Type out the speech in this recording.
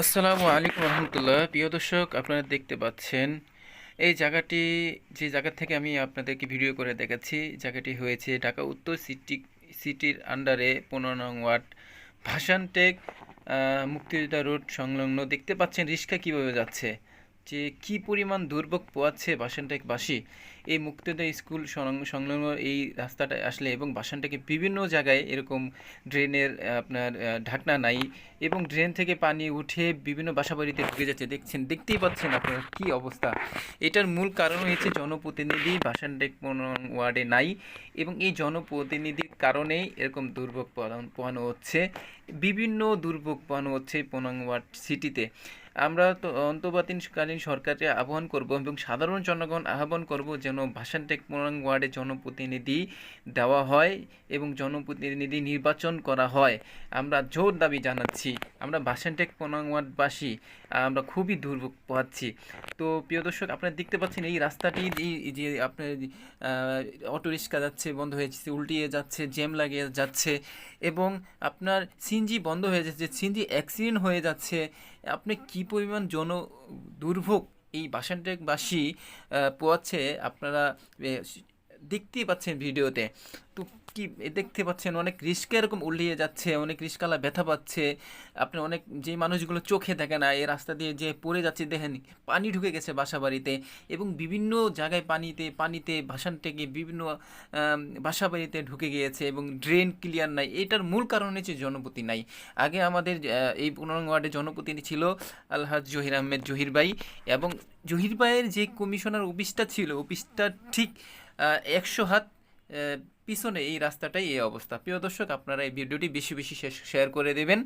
আসসালামু আলাইকুম রহমতুল্লাহ। প্রিয় দর্শক, আপনারা দেখতে পাচ্ছেন, এই জায়গাটি, যে জায়গা থেকে আমি আপনাদেরকে ভিডিও করে দেখাচ্ছি, জায়গাটি হয়েছে ঢাকা উত্তর সিটি, সিটির আন্ডারে পনেরো নং ওয়ার্ড, ভাসানটেক মুক্তিযোদ্ধা রোড সংলগ্ন। দেখতে পাচ্ছেন রিক্সা কীভাবে যাচ্ছে। যে কি পরিমাণ দুর্ভোগ পোয়াচ্ছে বাসানটেকবাসী এই মুক্তিযোদ্ধা স্কুল সংলগ্ন এই রাস্তাটায় আসলে এবং বাসানটাকে বিভিন্ন জায়গায় এরকম ড্রেনের আপনার ঢাকনা নাই এবং ড্রেন থেকে পানি উঠে বিভিন্ন বাসাবাড়িতে ঢুকে যাচ্ছে। দেখছেন, দেখতেই পাচ্ছেন আপনারা কি অবস্থা। এটার মূল কারণ হয়েছে জনপ্রতিনিধি বাসানটেক ওয়ার্ডে নাই এবং এই জনপ্রতিনিধির কারণেই এরকম দুর্ভোগ পোহানো হচ্ছে। বিভিন্ন দুর্ভোগ পোহানো হচ্ছে পনেরো ওয়ার্ড সিটিতে। আমরা তো অন্তর্বর্তীকালীন সরকারকে আহ্বান করব এবং সাধারণ জনগণ আহ্বান করব যেন ভাষানটেক পনেরো ওয়ার্ডে জনপ্রতিনিধি দেওয়া হয় এবং জনপ্রতিনিধি নির্বাচন করা হয়। আমরা জোর দাবি জানাচ্ছি, আমরা ভাষানটেক পনেরো ওয়ার্ডবাসী, আমরা খুবই দুর্ভোগ পাচ্ছি। তো প্রিয় দর্শক, আপনারা দেখতে পাচ্ছেন এই রাস্তাটি যে আপনার অটো রিক্সা যাচ্ছে, বন্ধ হয়ে যাচ্ছে, উল্টিয়ে যাচ্ছে, জ্যাম লাগিয়ে যাচ্ছে এবং আপনার সিনজি বন্ধ হয়ে যাচ্ছে সিনজি অ্যাক্সিডেন্ট হয়ে যাচ্ছে। আপনি কি পরিমাণ জন দুর্ভোগ এই বাসানটেকবাসী পোয়াচ্ছে? আপনারা দেখতেই পাচ্ছেন ভিডিওতে। তো কি দেখতে পাচ্ছেন? অনেক রিস্কা এরকম উল্লিয়ে যাচ্ছে, অনেক রিস্কালা ব্যথা পাচ্ছে। আপনি অনেক যে মানুষগুলো চোখে দেখে না, এই রাস্তা দিয়ে যে পড়ে যাচ্ছে, দেখেন, পানি ঢুকে গেছে বাসা বাড়িতে এবং বিভিন্ন জায়গায় পানিতে পানিতে ভাসান থেকে বিভিন্ন বাসা বাড়িতে ঢুকে গিয়েছে এবং ড্রেন ক্লিয়ার নাই। এটার মূল কারণ হচ্ছে জনপতি নাই। আগে আমাদের এই পনেরো ওয়ার্ডে জনপ্রতিনিধি ছিল আলহাজ জহির আহমেদ জহির ভাই এবং জহির ভাইয়ের যে কমিশনার অফিসটা ছিল, অফিসটা ঠিক একশো হাত পিছনে এই রাস্তাটাই এই অবস্থা। প্রিয় দর্শক, আপনারা এই ভিডিওটি বেশি বেশি শেয়ার করে দেবেন।